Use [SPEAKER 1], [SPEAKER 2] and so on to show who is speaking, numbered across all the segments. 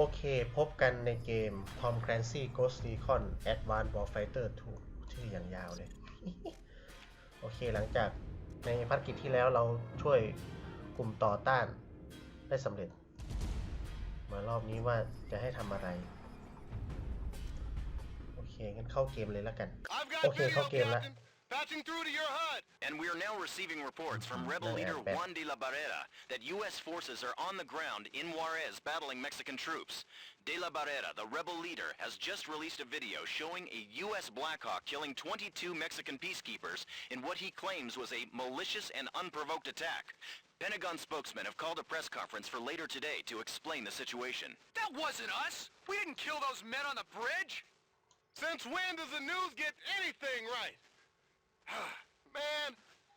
[SPEAKER 1] โอเค พบกันในเกม Tom Clancy Ghost Recon Advanced Warfighter 2 ชื่ออย่างยาวเลย โอเคหลังจากในภารกิจที่แล้วเราช่วยกลุ่มต่อต้านได้สำเร็จ มารอบนี้ว่าจะให้ทำอะไร โอเคงั้นเข้าเกมเลยแล้วกัน
[SPEAKER 2] I've got
[SPEAKER 1] Okay,
[SPEAKER 2] video,
[SPEAKER 1] okay, la-
[SPEAKER 2] Captain. Patching through to your HUD.
[SPEAKER 3] And we are now receiving reports from rebel leader. Juan de la Barrera that U.S. forces are on the ground in Juarez battling Mexican troops. De la Barrera, the rebel leader, has just released a video showing a U.S. Blackhawk killing 22 Mexican peacekeepers in what he claims was a malicious and unprovoked attack. Pentagon spokesmen have called a press conference for later today to explain the situation.
[SPEAKER 2] That wasn't us. We didn't kill those men on the bridge. Since when does the news get anything right? Man,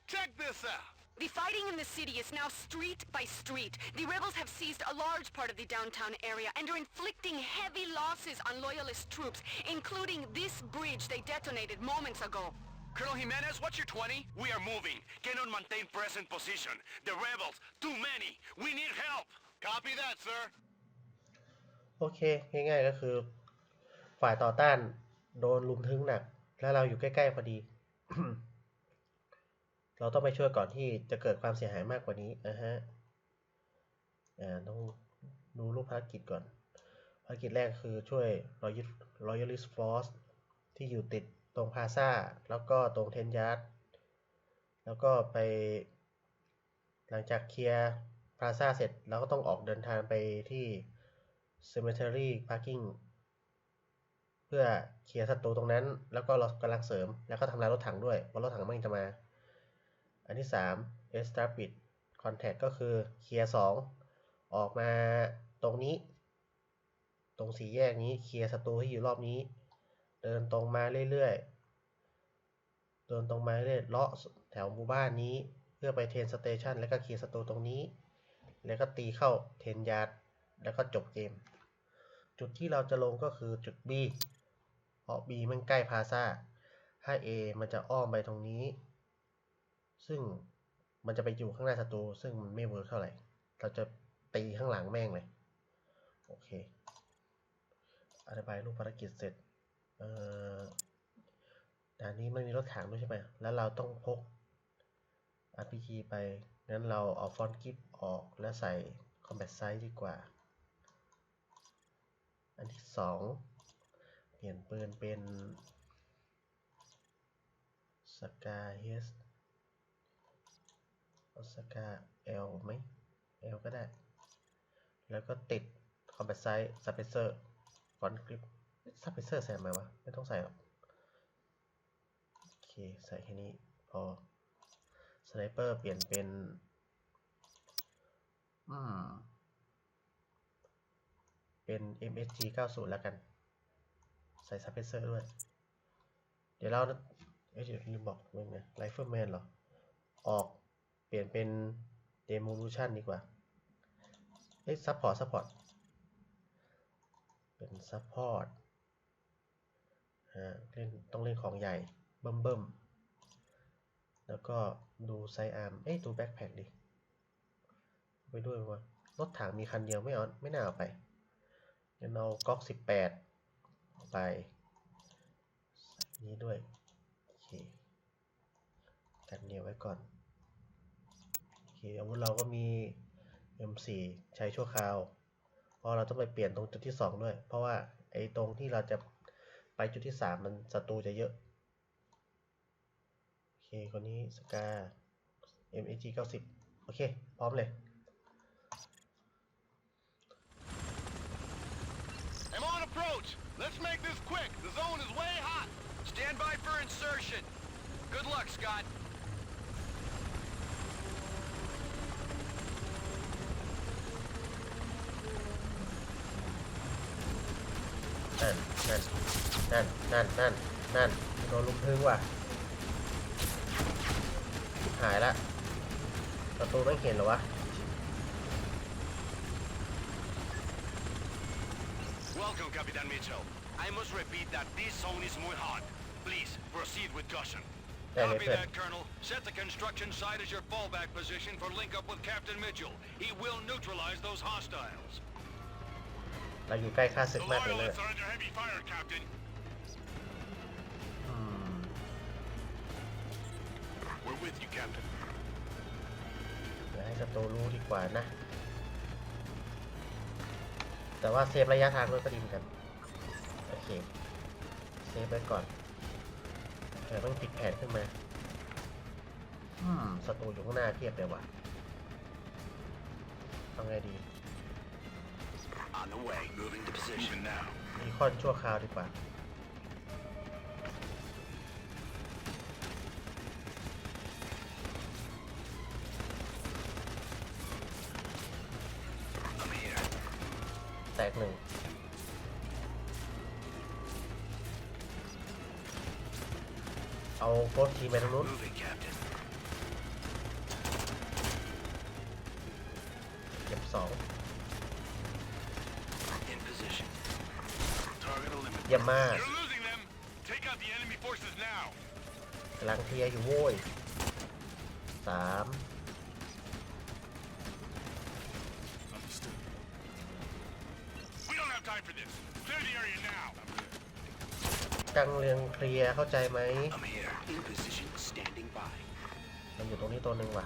[SPEAKER 2] check this out.
[SPEAKER 4] The fighting in the city is now street by street. The rebels have seized a large part of the downtown area and are inflicting heavy losses on loyalist troops, including this bridge they detonated moments ago.
[SPEAKER 2] Colonel Jimenez, what's your 20? We are moving. Cannot maintain present position. The rebels, too many. We need help. Copy that, sir.
[SPEAKER 1] โอเค ง่ายๆก็คือ ฝ่ายต่อต้านโดนลุมทึงหนัก แล้วเราอยู่ใกล้ๆพอดี เราต้องไปช่วยก่อนที่จะเกิดความเสียหายมากกว่านี้นะฮะอ่าต้องดูรูปภารกิจก่อน ภารกิจแรกคือช่วย Royal- Royalist Force ที่อยู่ติดตรงพาซาแล้วก็ตรงเทนยาร์ดแล้วก็ไป หลังจากเคลียร์พาซาเสร็จเราก็ต้องออกเดินทางไปที่ Cemetery Parking พื่อเคลียร์ศัตรูตรงนั้น แล้วก็เรากำลังเสริม แล้วก็ทำลายรถถังด้วยเพราะรถถังมันจะมา อันที่3 Establish Contact ก็คือเคลียร์2ออกมาตรงนี้ ตรงสี่แยกนี้เคลียร์ศัตรูที่อยู่รอบนี้ เดินตรงมาเรื่อยๆ เดินตรงมาเรื่อยๆเลาะแถวหมู่บ้านนี้ เพื่อไปเทนสเตชันแล้วก็เคลียร์ศัตรูตรงนี้ แล้วก็ตีเข้าเทนยาร์ดแล้วก็จบเกม จุดที่เราจะลงก็คือจุด B ราะ B มันใกล้พาซาถ้า A มันจะอ้อมไปตรงนี้ ซึ่งมันจะไปอยู่ข้างหน้าศัตรูซึ่งมันไม่เวิร์กเท่าไหร่ เราจะตีข้างหลังแม่งเลย โอเคอธิบายรูปภารกิจเสร็จเอ่อด่านนี้ไม่มีรถถังด้วยใช่ไหมแล้วเราต้องพก RPG ไป งั้นเราเอาฟอนต์กิฟออกแล้วใส่ Combat Size ดีกว่า อันที่สอง ปลี่ยนปืนเป็นสกาเฮสเอาสกา L ไหม L ก็ได้ แล้วก็ติด Combat Size Suppressor Front Grip Suppressor ใส่ไหมวะ ไม่ต้องใส่หรอก โอเค ใส่แค่นี้พอสไนเปอร์เปลี่ยนเป็นอืมเป็น MSG 90 แล้วกัน ส่ซับเพรสเซอร์ด้วย เดี๋ยวเราเอ้ยเดี๋ยวลืมบอกเรื่องนะไรเฟิลแมนเหรอ ออกเปลี่ยนเป็น Demolition ดีกว่า เอ้ยซัพพอร์ตซัพพอร์ตเป็นซัพพอร์ตอ่าเล่นต้องเล่นของใหญ่เบิ่มเบิ่มแล้วก็ดูไซอาร์ม เอ้ยดูแบ็คแพคดิ ไปด้วยวะรถถังมีคันเดียวไม่เอาไม่น่าเอาไปงั้นเอาก๊อกสิบแปด ไปใส่นี้ด้วย โอเคกันเนียวไว้ก่อน โอเคอาวุธเราก็มี M4 ใช้ชั่วคราว เพราะเราต้องไปเปลี่ยนตรงจุดที่ 2 ด้วย เพราะว่าไอ้ตรงที่เราจะไปจุดที่ 3 มันศัตรูจะเยอะ โอเคคนนี้สกา MAG 90 โอเค พร้อมเลย
[SPEAKER 2] on approach. Let's make this quick. The zone is way hot.
[SPEAKER 3] Stand by for insertion. Good luck, Scott.
[SPEAKER 1] นั่น นั่น นั่น นั่น นั่น นั่น โดนลุมพึ่งว่ะ หายละประตูไม่เห็นเหรอวะ
[SPEAKER 2] Welcome, Capitan Mitchell. I must repeat that this zone is muy hot. Please, proceed with caution.
[SPEAKER 1] ได้เลย
[SPEAKER 3] Copy
[SPEAKER 1] เพื่อน
[SPEAKER 3] that, Colonel. Set the construction site as your fallback position for link up with Captain Mitchell. He will neutralize those hostiles.
[SPEAKER 1] เราอยู่ใกล้ค่าศึ
[SPEAKER 2] The
[SPEAKER 1] กมากเลยเนี่ย
[SPEAKER 2] Loyalists are under heavy fire, Captain.
[SPEAKER 1] อืม
[SPEAKER 2] We're with you, Captain.
[SPEAKER 1] เดี๋ยวให้ศัตรูรู้ดีกว่านะ แต่ว่าเซฟระยะทางด้วยก็ดีเหมือนกัน โอเค เซฟไว้ก่อนเดี๋ยวต้องผิดแผนขึ้นมาอืมศัตรูอยู่ข้างหน้าเพียบเลยว่ะทำไงดี
[SPEAKER 3] On the way. Moving to position.
[SPEAKER 2] Moving now.
[SPEAKER 1] รีคอนชั่วคราวดีกว่า กหนึ่งเอาโค้ดทีไปทางนู้น กังเรียงเคลียร์เข้าใจไหม
[SPEAKER 3] I'm here. In position. Standing by.
[SPEAKER 1] มันอยู่ตรงนี้ตัวหนึ่งว่ะ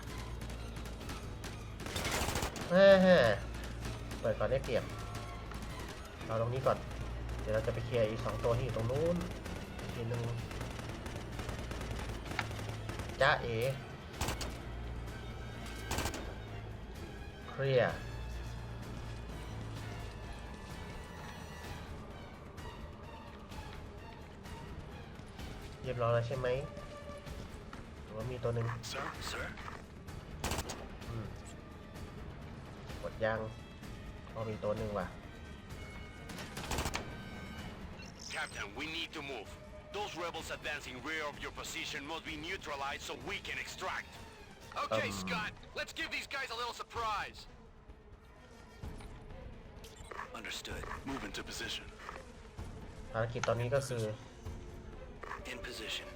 [SPEAKER 1] แฮ่แฮ่เปิดก่อนได้เปรียบเอาตรงนี้ก่อน เดี๋ยวเราจะไปเคลียร์อีกสองตัวที่อยู่ตรงนู้นอีกทีหนึ่งจ้าเอเคลียร์ เรียบร้อยแล้วใช่ไหมหรือว่ามีตัวหนึ่ง
[SPEAKER 2] Sir?
[SPEAKER 3] Sir?
[SPEAKER 1] อืมกดยังพอมีตัวหนึ่งว่ะ
[SPEAKER 2] Captain, we need to move. Those rebels advancing rear of your position must be neutralized so we can extract.
[SPEAKER 1] Okay, Um,
[SPEAKER 2] Scott. Let's give these guys a little surprise.
[SPEAKER 3] Understood.
[SPEAKER 2] Move into position.
[SPEAKER 1] ภารกิจตอนนี้ก็คือ
[SPEAKER 3] In position.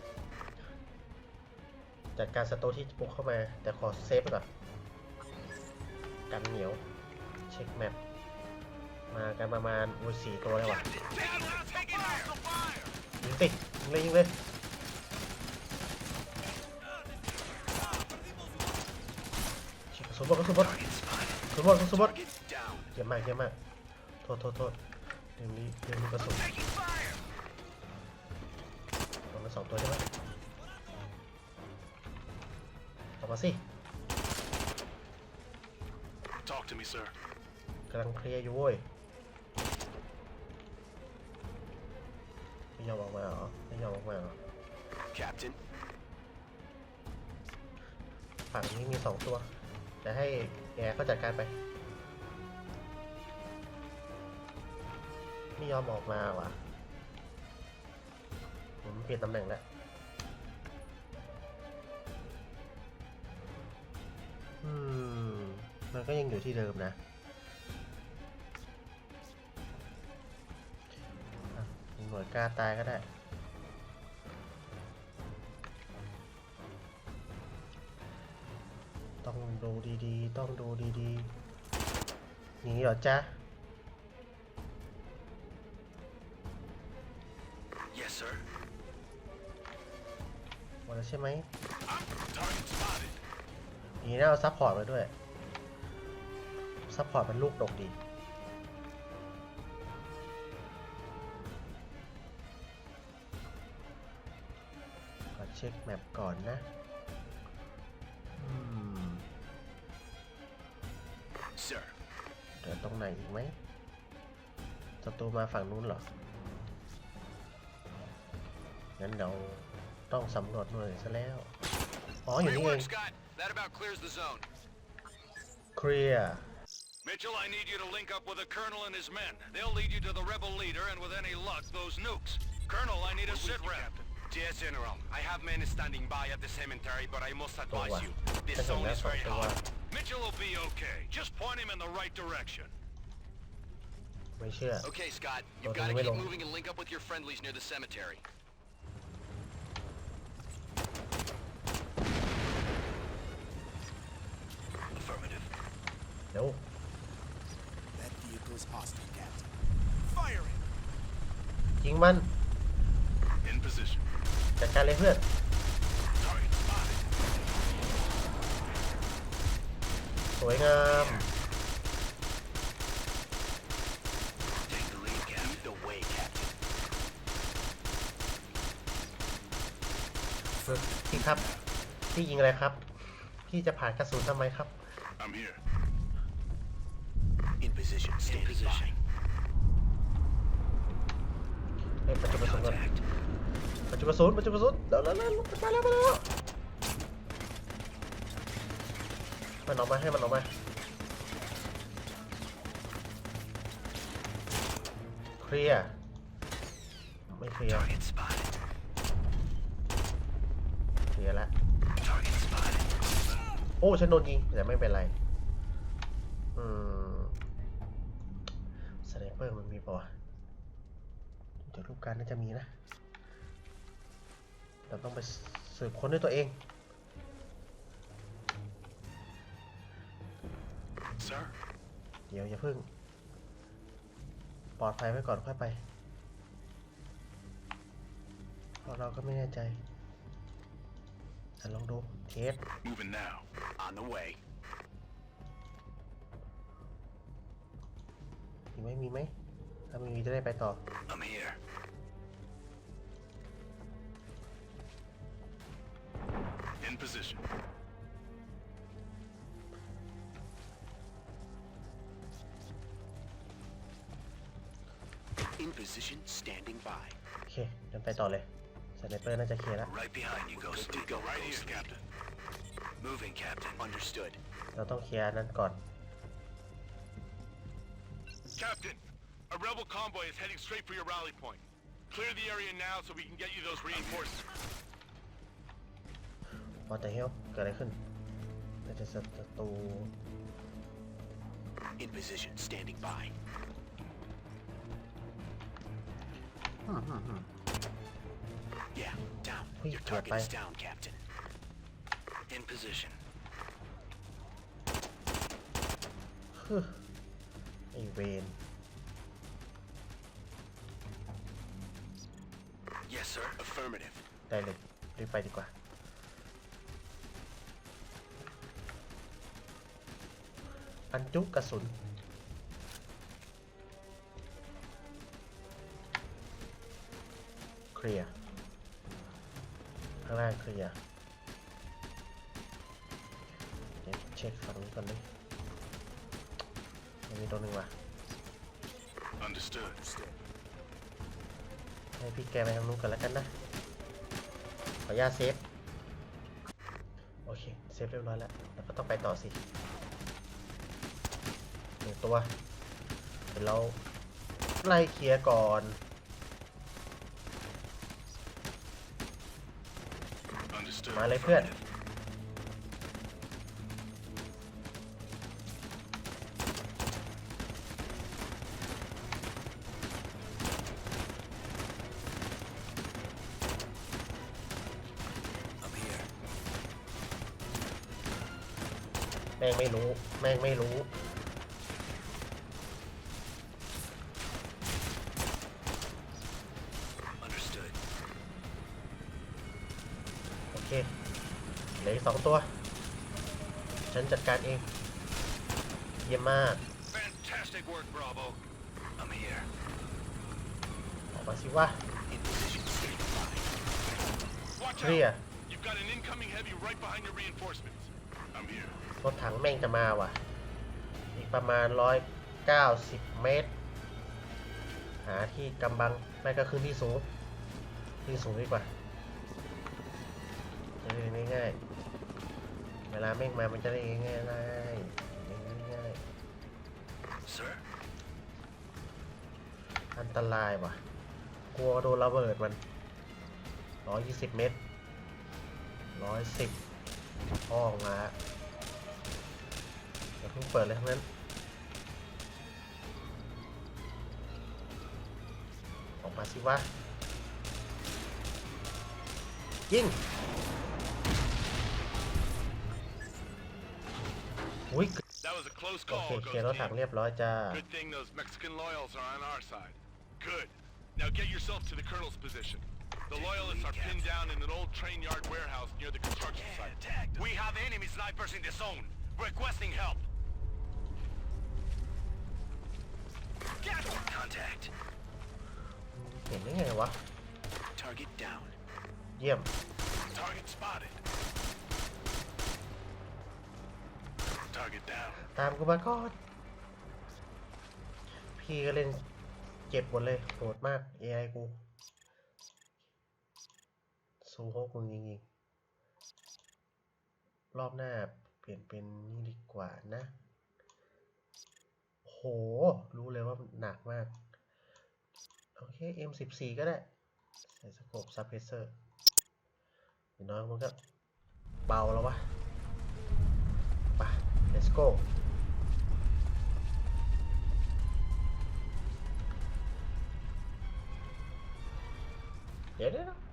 [SPEAKER 1] จัดการศัตรูที่บุกเข้ามา แต่ขอเซฟก่อนกันเหนียว เช็คแมปมากันประมาณอุ้ยสี่ตัวเลยว่ะยิงสิยิงเลยยิงเลยชิกระสุนหมดกระสุนหมด
[SPEAKER 3] Target spotted.
[SPEAKER 1] กระสุนหมดกระสุนหม่เยี่ยมมากเยี่ยมมากโทษโทษโทษเรื่องนี้เรื่องนี้กระสุน สองตัวใช่ไหมออกมาสิ
[SPEAKER 2] Talk to me, sir.
[SPEAKER 1] กำลังเคลียร์อยู่เว้ยไม่ยอมออกมาเหรอไม่ยอมออกมาเหรอ
[SPEAKER 3] Captain.
[SPEAKER 1] ฝั่งนี้มีสองตัวจะให้แกเขาจัดการไป ไม่ยอมออกมาว่ะ ผมเปลี่ยนตำแหน่งแล้วอืม มันก็ยังอยู่ที่เดิมนะหน่วยกล้าตายก็ได้ต้องดูดีๆ ต้องดูดีๆหนีเหรอจ๊ะ แล้วใช่ไหม
[SPEAKER 2] Target spotted.
[SPEAKER 1] หนีน่าเอาซัพพอร์ตมาด้วย ซัพพอร์ตมันลูกดกดีขอเช็คแมปก่อนนะอืม
[SPEAKER 3] Sir.
[SPEAKER 1] เดี๋ยวตรงไหนอีกไหมศัตรูมาฝั่งนู้นเหรองั้นเดี๋ยว ต้องสำรวจหน่วยซะแล้ว อ๋อ อยู่นี่เอง
[SPEAKER 2] Scott. That about clears the zone.
[SPEAKER 1] เคลียร์
[SPEAKER 2] Mitchell, I need you to link up with the colonel and his men. They'll lead you to the rebel leader, and with any luck, those nukes. Colonel, I need a sit rep.
[SPEAKER 5] Yes, General. I have men standing by at the cemetery, but I must advise
[SPEAKER 1] wow.
[SPEAKER 5] you, this
[SPEAKER 1] That's a
[SPEAKER 5] zone is
[SPEAKER 1] mess of
[SPEAKER 5] very
[SPEAKER 1] the
[SPEAKER 5] hot.
[SPEAKER 1] wow.
[SPEAKER 2] Mitchell will be okay. Just point him in the right direction.
[SPEAKER 1] ไม่เชื่อ
[SPEAKER 3] Okay, Scott.
[SPEAKER 1] You've
[SPEAKER 3] You've
[SPEAKER 1] gotta
[SPEAKER 3] got to
[SPEAKER 1] keep
[SPEAKER 3] keep
[SPEAKER 1] moving
[SPEAKER 3] moving and link up with your friendlies near the cemetery. Affirmative.
[SPEAKER 1] เดี๋ยว
[SPEAKER 6] That vehicle is hostile, Captain.
[SPEAKER 1] ยิงมัน
[SPEAKER 2] In position.
[SPEAKER 1] จัดการเลยเพื่อน
[SPEAKER 2] Target spotted.
[SPEAKER 1] สวยงาม
[SPEAKER 3] Take the lead, Captain. Lead the way, Captain.
[SPEAKER 1] ฝึกพี่ครับ พี่ยิงอะไรครับ พี่จะผ่านกระสุนทำไมครับ
[SPEAKER 2] I'm here.
[SPEAKER 3] In position. Stay In position.
[SPEAKER 1] เฮ้ยประจุกระสุนก่อน
[SPEAKER 3] Contact.
[SPEAKER 1] ประจุกระสุนประจุกระสุนเดี๋ยวเดี๋ยวเดี๋ยวมาแล้วมาแล้วมันออกมาให้มันออกมาเคลียร์ไม่เคลียร์
[SPEAKER 3] Target spotted.
[SPEAKER 1] เคลียร์ละ
[SPEAKER 3] Target spotted.
[SPEAKER 1] โอ้ฉันโดนยิงแต่ไม่เป็นไร เปอร์มันมีปะวะเดี๋ยวรูปการน่าจะมีนะ เราต้องไปสืบค้นด้วยตัวเอง
[SPEAKER 2] Sir?
[SPEAKER 1] เดี๋ยวอย่าเพิ่ง ปลอดภัยไว้ก่อนค่อยไป เพราะเราก็ไม่แน่ใจแต่ลองดูเทส
[SPEAKER 2] Moving now.
[SPEAKER 3] On the way.
[SPEAKER 1] ไหมมีไหมถ้าไม่มีจะได้ไปต่อ
[SPEAKER 3] I'm here.
[SPEAKER 2] In position.
[SPEAKER 3] In position. Standing by.
[SPEAKER 1] โอเคเดินไปต่อเลยสไนเปอร์น่าจะเคลียร์แล้ว
[SPEAKER 3] Right behind you, Ghost. Good to go,
[SPEAKER 2] Right here,
[SPEAKER 3] Ghost Lead.
[SPEAKER 2] Captain.
[SPEAKER 3] Moving, Captain. Understood.
[SPEAKER 1] เราต้องเคลียร์อันนั้นก่อน
[SPEAKER 2] Captain, a rebel convoy is heading straight for your rally point. Clear the area now so we can get you those reinforcements.
[SPEAKER 1] พอแต่เฮลเกิดอะไรขึ้นน่าจะศัตรู
[SPEAKER 3] In position. Standing by.
[SPEAKER 1] อืมอืมอืม
[SPEAKER 3] Yeah. Down.
[SPEAKER 1] Ui,
[SPEAKER 3] Your
[SPEAKER 1] chuột
[SPEAKER 3] target
[SPEAKER 1] bay.
[SPEAKER 3] is down, Captain. In position.
[SPEAKER 1] ฮึไอเวน
[SPEAKER 3] Yes, sir. Affirmative.
[SPEAKER 1] ได้เลยรีบไปดีกว่า บรรจุกระสุน เคลียร์ ข้างล่างเคลียร์เดี๋ยวเช็คฝั่งนี้ก่อนเลยยัง มีตัวหนึ่งว่ะ
[SPEAKER 2] Understood.
[SPEAKER 1] ให้พี่แกไปทางนู้นก่อนแล้วกันนะ ขออนุญาตเซฟ โอเค เซฟเรียบร้อยแล้ว แล้วก็ต้องไปต่อสิหนึ่งตัว เดี๋ยวเราไล่เคลียร์ก่อน
[SPEAKER 2] Understood.
[SPEAKER 1] มาเลยเพื่อน
[SPEAKER 3] I'm
[SPEAKER 1] ม่งไม่รู้ แม่งไม่รู้
[SPEAKER 3] Understood.
[SPEAKER 1] โอเคเหลืออีกสองตัว ฉันจัดการเอง เยี่ยมมาก
[SPEAKER 2] Fantastic work, Bravo.
[SPEAKER 3] I'm here.
[SPEAKER 1] ออกมาสิวะ
[SPEAKER 3] In position. Standing by.
[SPEAKER 2] Watch
[SPEAKER 1] Clear.
[SPEAKER 2] out. You've got an incoming heavy right behind your reinforcements. I'm here.
[SPEAKER 1] รถถังแม่งจะมาว่ะ อีกประมาณ190เมตร หาที่กำบังไม่ก็ขึ้นที่สูง ที่สูงดีกว่าจะได้ง่ายๆเวลาแม่งมามันจะได้ง่ายๆง่ายๆง่าย
[SPEAKER 3] Sir.
[SPEAKER 1] ๆอันตรายว่ะ กลัวโดนระเบิดมัน120เมตร110 ห้องมาเดี๋ยวเพิ่งเปิดเลยทั้งนั้นออกมาสิวะยิงอุ้ย
[SPEAKER 2] That was a close
[SPEAKER 1] โอเค
[SPEAKER 2] call,
[SPEAKER 1] เคลียร์รถ
[SPEAKER 2] Ghost
[SPEAKER 1] ถัง
[SPEAKER 2] Team.
[SPEAKER 1] เรียบร้อยจ้า
[SPEAKER 2] Good thing those Mexican loyals are on our side. Good. Now Now get yourself to the colonel's position. The loyalists are pinned down in an old train yard warehouse near the construction site.
[SPEAKER 5] We have enemy snipers in the zone. Requesting help. Get contact.
[SPEAKER 1] เห็นได้ไงวะ
[SPEAKER 5] Target down.
[SPEAKER 1] เยี่ยม
[SPEAKER 2] Target spotted. Target down.
[SPEAKER 1] ตามกูมาก่อน พี่ก็เล่นเจ็บหมดเลย โหดมาก AI กู สู้โฮกมึงจริงๆรอบหน้าเปลี่ยนเป็นนี่ดีกว่านะ โห รู้เลยว่าหนักมาก โอเค M14 ก็ได้ ใส่สโคปซับเพเซอร์อย่างน้อยมันก็เบาแล้ววะไป let's go เดี๋ยวเดี๋ยวเดี๋ยว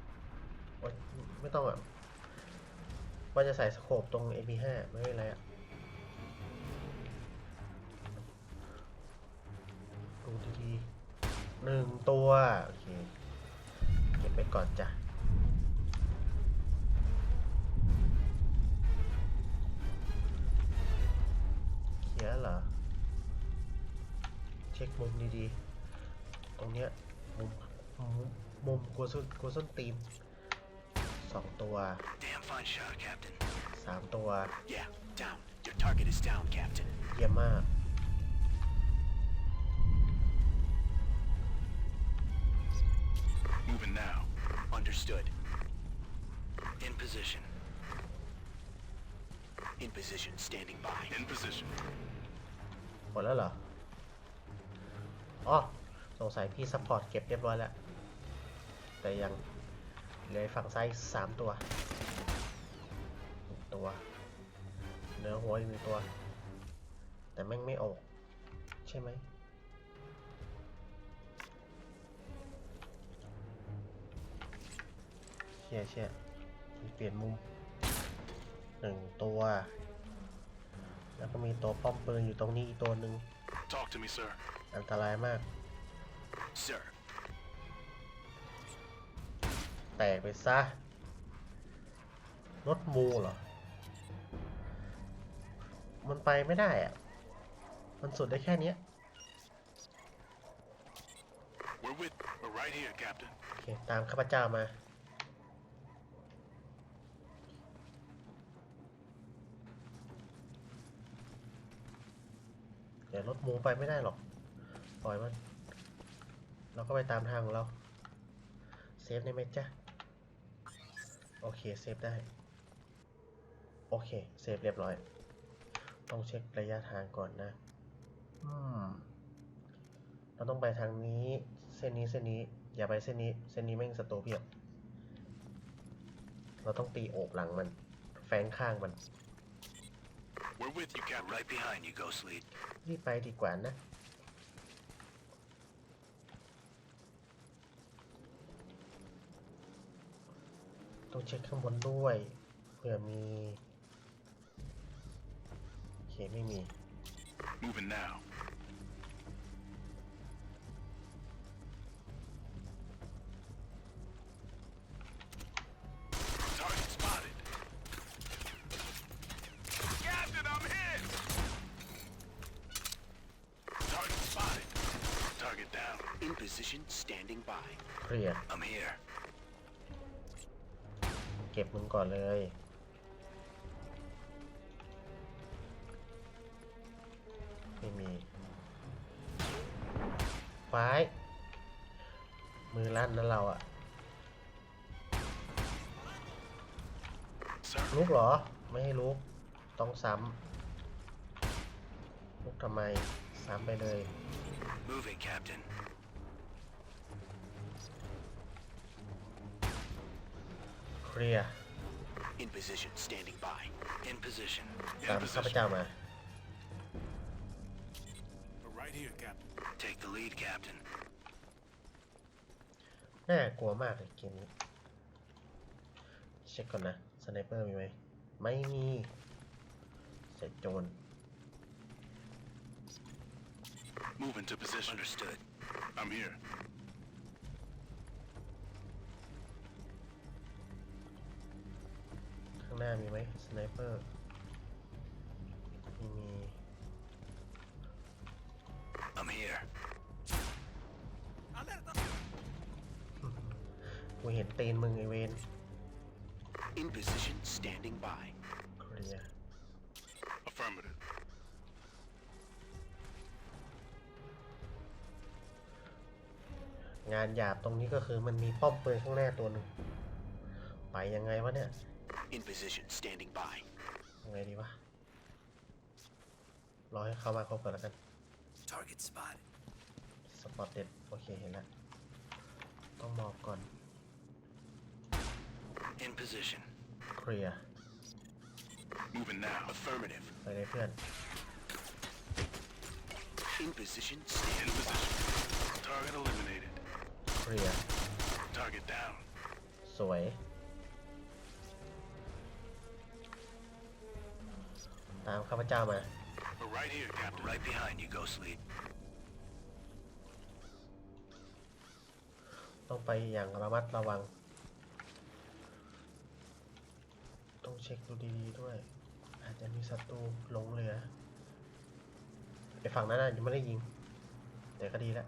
[SPEAKER 1] ไม่ต้องอะว่าจะใส่สโคปตรง MP5 ไม่เป็นไรอะดูดีๆหนึ่งตัว โอเค เก็บไปก่อนจ้ะเขียเหรอ เช็คมุมดีๆ ตรงเนี้ย มุม มุมมุมกลัวส้นกลัวส้นตีน สองตัว
[SPEAKER 5] Damn fine shot, Captain.
[SPEAKER 1] สามตัว
[SPEAKER 5] Yeah, down. Your target is down, Captain.
[SPEAKER 1] เยี่ยมมาก
[SPEAKER 2] Moving now.
[SPEAKER 5] Understood. In position. In position, standing by.
[SPEAKER 2] In position.
[SPEAKER 1] หมดแล้วเหรอ อ๋อ สงสัยพี่ซัพพอร์ตเก็บเรียบร้อยแล้ว แต่ยัง เหลือฝั่งซ้ายอีกสามตัวหนึ่งตัวเหนือหัวอีกหนึ่งตัว แต่แม่งไม่ออก ใช่ไหมเชี่ยเชี่ยมีเปลี่ยนมุมหนึ่งตัว แล้วก็มีตัวป้อมปืนอยู่ตรงนี้อีกตัวหนึ่ง
[SPEAKER 2] Talk to me, sir.
[SPEAKER 1] อันตรายมาก
[SPEAKER 5] Sir,
[SPEAKER 1] แตกไปซะ รถมูเหรอ มันไปไม่ได้อะมันสุดได้แค่เนี้ย
[SPEAKER 2] We're with. We're right here, Captain.
[SPEAKER 1] โอเค ตามข้าพเจ้ามาเดี๋ยวรถมูไปไม่ได้หรอก ปล่อยมัน เราก็ไปตามทางของเรา เซฟได้ไหมจ๊ะ โอเค เซฟได้ โอเค เซฟเรียบร้อย ต้องเช็คระยะทางก่อนนะอืมเราต้องไปทางนี้ เส้นนี้เส้นนี้ อย่าไปเส้นนี้ เส้นนี้แม่งสโตเพียบ เราต้องตีโอบหลังมัน แฝงข้างมัน
[SPEAKER 2] We're with you, Captain.
[SPEAKER 5] right behind you, Ghost Lead.
[SPEAKER 1] รีบไปดีกว่านะ ต้องเช็คข้างบนด้วยเผื่อมีโอเคไม่มี
[SPEAKER 2] Moving now. Target spotted. Captain, I'm hit. Target spotted. Target down.
[SPEAKER 5] In position, standing by.
[SPEAKER 1] เคลียร์
[SPEAKER 5] I'm here.
[SPEAKER 1] เก็บมึงก่อนเลย ไม่มีไฟาย มือลั่นนะเราอะลุกเหรอ ไม่ให้ลุก ต้องซ้ำลุกทำไม ซ้ำไปเลย
[SPEAKER 5] Moving, Captain.
[SPEAKER 1] เคลียร์
[SPEAKER 5] In position, standing by. In position.
[SPEAKER 1] ตาม
[SPEAKER 2] in
[SPEAKER 1] ข้าพ
[SPEAKER 2] position.
[SPEAKER 1] เจ้ามา
[SPEAKER 2] We're right here, Captain.
[SPEAKER 5] Take the lead, Captain.
[SPEAKER 1] น่ากลัวมากเลยเกมนี้ เช็คก่อนนะ สไนเปอร์มีไหม ไม่มีเสร็จโจร
[SPEAKER 2] Move into position.
[SPEAKER 5] Understood.
[SPEAKER 2] I'm here. า
[SPEAKER 1] งหน้ามีไหมสไนเปอร์มีมี
[SPEAKER 3] I'm here.
[SPEAKER 1] กูเห็นตีนมึงไอเวน
[SPEAKER 6] In position, standing by.
[SPEAKER 1] เคลียร์
[SPEAKER 2] Affirmative.
[SPEAKER 1] งานหยาบตรงนี้ก็คือมันมีป้อมปืนข้างหน้าตัวหนึ่งไปยังไงวะเนี่ย
[SPEAKER 6] In position, standing by.
[SPEAKER 1] ยังไงดีวะ รอให้เข้ามาครบก่อนแล้วกัน
[SPEAKER 6] Target spotted.
[SPEAKER 1] สปอตเด็ด โอเคเห็นแล้ว ต้องมอบก่อน
[SPEAKER 6] In position.
[SPEAKER 1] เคลียร์
[SPEAKER 2] Moving now.
[SPEAKER 6] Affirmative.
[SPEAKER 1] ไปเลยเพื่อน
[SPEAKER 6] In position,
[SPEAKER 2] In
[SPEAKER 6] standing by.
[SPEAKER 2] position. Target eliminated.
[SPEAKER 1] เคลียร์
[SPEAKER 2] Target down.
[SPEAKER 1] สวย ตามข้าพเจ้ามา
[SPEAKER 2] We're right here, Captain.
[SPEAKER 6] Right behind you, Ghost Lead.
[SPEAKER 1] ต้องไปอย่างระมัดระวัง ต้องเช็คดูดีๆด้วย อาจจะมีศัตรูหลงเหลือไอฝั่งนั้นน่ะยังไม่ได้ยิง แต่ก็ดีแล้ว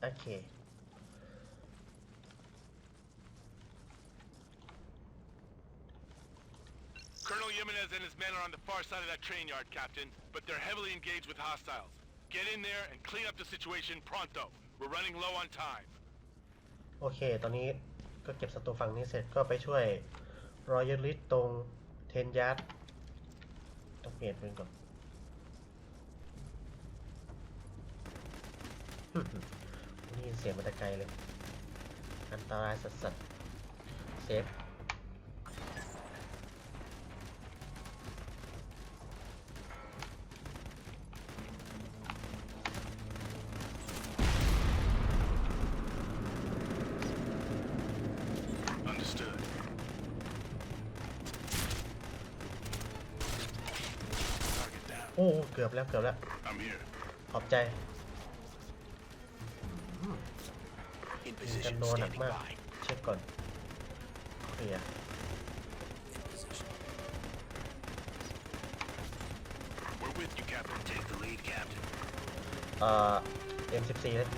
[SPEAKER 1] โอเค
[SPEAKER 2] Jimenez and his men are on the far side of that train yard, Captain, but they're heavily engaged with hostiles. Get in there and clean up the situation pronto. We're running low on time.
[SPEAKER 1] โอเค ตอนนี้ก็เก็บศัตรูฝั่งนี้เสร็จก็ไปช่วยรอยลิสตรงเทนยาร์ดต้องเปลี่ยนปืนก่อน นี่เสียงมาแต่ไกลเลย อันตรายสัสๆเซฟ
[SPEAKER 2] Understood.
[SPEAKER 1] โอ้เกือบ แล้วเกือบแล้ว
[SPEAKER 2] I'm here.
[SPEAKER 1] ขอบใจ
[SPEAKER 6] In
[SPEAKER 1] ยิงกัน
[SPEAKER 6] position,
[SPEAKER 1] โนหนัก
[SPEAKER 6] standing
[SPEAKER 1] มาก
[SPEAKER 6] by.
[SPEAKER 1] เช็คก่อนเคลียร์
[SPEAKER 6] In position.
[SPEAKER 2] We're with you, Captain.
[SPEAKER 6] Take the lead, Captain.
[SPEAKER 1] เอ่อ M14 เลย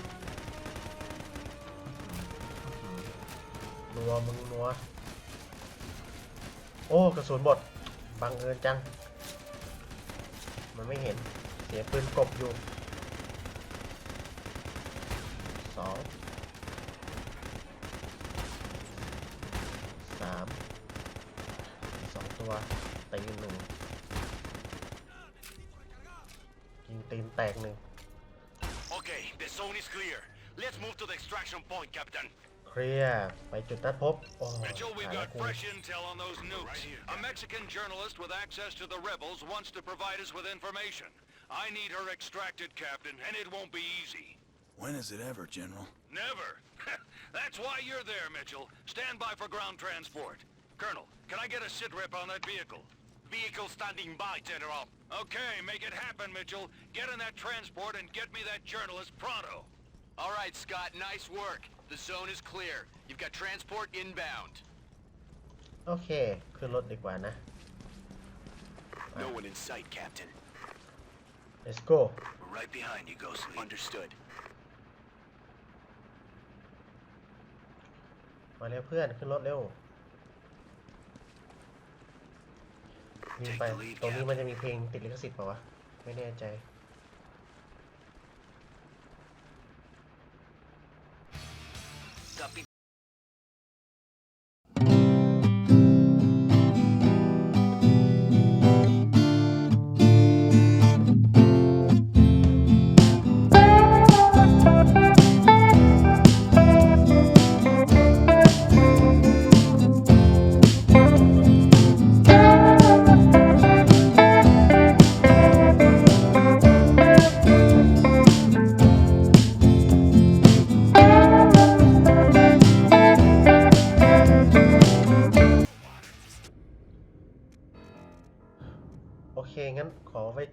[SPEAKER 1] นัวมึงนัว โอ้ กระสุนบดบังเอิญจัง มันไม่เห็น เสียปืนกบอยู่สองสามสองตัวตีหนึ่งยิงตีนแตกหนึ่ง
[SPEAKER 5] Okay, the zone is clear. Let's move to the extraction point, Captain.
[SPEAKER 1] เคลียร์ไปจุดนัดพบ โอ้
[SPEAKER 5] Mitchell, we've
[SPEAKER 1] หายแล้ว
[SPEAKER 5] got
[SPEAKER 1] กู
[SPEAKER 5] fresh intel on those nukes.
[SPEAKER 2] Right here,
[SPEAKER 5] A Mexican journalist with access to the rebels wants to provide us with information. I need her extracted, Captain, and it won't be easy.
[SPEAKER 7] When is it ever, General?
[SPEAKER 5] Never. That's why you're there, Mitchell. Stand by for ground transport. Colonel, can I get a sit rep on that vehicle? Vehicle standing by, General. Okay, make it happen, Mitchell. Get in that transport and get me that journalist pronto. All right, Scott, nice work. The zone is clear. You've got transport inbound.
[SPEAKER 1] โอเค ขึ้นรถดีกว่านะ
[SPEAKER 6] No one in sight, Captain.
[SPEAKER 1] let's go
[SPEAKER 6] We're right behind you, Ghost Lead. Understood.
[SPEAKER 1] มาเร็วเพื่อน ขึ้นรถเร็วยิงไป
[SPEAKER 6] Take the lead,
[SPEAKER 1] ตรงนี้
[SPEAKER 6] Captain.
[SPEAKER 1] มันจะมีเพลงติดลิขสิทธิ์เปล่าวะ ไม่แน่ใจ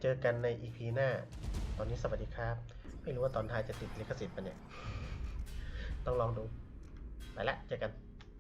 [SPEAKER 1] เจอกันใน EP หน้า ตอนนี้สวัสดีครับ ไม่รู้ว่าตอนท้ายจะติดลิขสิทธิ์ปะเนี่ย ต้องลองดู ไปละ เจอกัน